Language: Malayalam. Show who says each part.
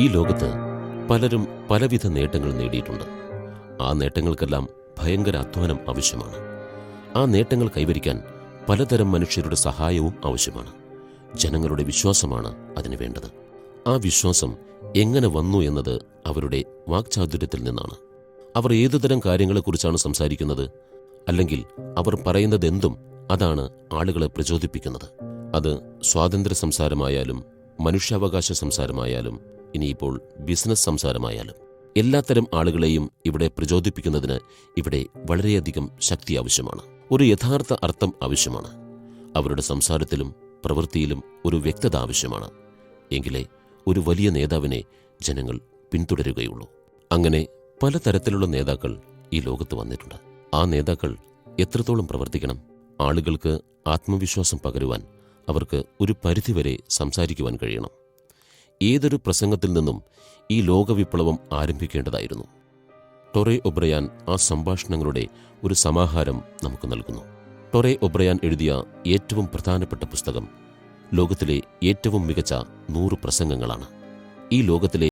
Speaker 1: ഈ ലോകത്ത് പലരും പലവിധ നേട്ടങ്ങൾ നേടിയിട്ടുണ്ട്. ആ നേട്ടങ്ങൾക്കെല്ലാം ഭയങ്കര അധ്വാനം ആവശ്യമാണ്. ആ നേട്ടങ്ങൾ കൈവരിക്കാൻ പലതരം മനുഷ്യരുടെ സഹായവും ആവശ്യമാണ്. ജനങ്ങളുടെ വിശ്വാസമാണ് അതിന് വേണ്ടത്. ആ വിശ്വാസം എങ്ങനെ വന്നു എന്നത് അവരുടെ വാക്ചാതുര്യത്തിൽ നിന്നാണ്. അവർ ഏതുതരം കാര്യങ്ങളെക്കുറിച്ചാണ് സംസാരിക്കുന്നത്? അല്ലെങ്കിൽ അവർ പറയുന്നതെന്തും അതാണ് ആളുകളെ പ്രചോദിപ്പിക്കുന്നത്. അത് സ്വാതന്ത്ര്യ സംസാരമായാലും മനുഷ്യാവകാശ സംസാരമായാലും ഇനിയിപ്പോൾ ബിസിനസ് സംസാരമായാലും എല്ലാത്തരം ആളുകളെയും ഇവിടെ പ്രചോദിപ്പിക്കുന്നതിന് ഇവിടെ വളരെയധികം ശക്തി ആവശ്യമാണ്. ഒരു യഥാർത്ഥ അർത്ഥം ആവശ്യമാണ്. അവരുടെ സംസാരത്തിലും പ്രവൃത്തിയിലും ഒരു വ്യക്തത ആവശ്യമാണ്. എങ്കിലേ ഒരു വലിയ നേതാവിനെ ജനങ്ങൾ പിന്തുടരുകയുള്ളൂ. അങ്ങനെ പലതരത്തിലുള്ള നേതാക്കൾ ഈ ലോകത്ത് വന്നിട്ടുണ്ട്. ആ നേതാക്കൾ എത്രത്തോളം പ്രവർത്തിക്കണം? ആളുകൾക്ക് ആത്മവിശ്വാസം പകരുവാൻ അവർക്ക് ഒരു പരിധിവരെ സംസാരിക്കുവാൻ കഴിയണം. ഏതൊരു പ്രസംഗത്തിൽ നിന്നും ഈ ലോകവിപ്ലവം ആരംഭിക്കേണ്ടതായിരുന്നു. ടൊറേ ഒബ്രയാൻ ആ സംഭാഷണങ്ങളുടെ ഒരു സമാഹാരം നമുക്ക് നൽകുന്നു. ടൊറേ ഒബ്രയാൻ എഴുതിയ ഏറ്റവും പ്രധാനപ്പെട്ട പുസ്തകം ലോകത്തിലെ ഏറ്റവും മികച്ച നൂറ് പ്രസംഗങ്ങളാണ്. ഈ ലോകത്തിലെ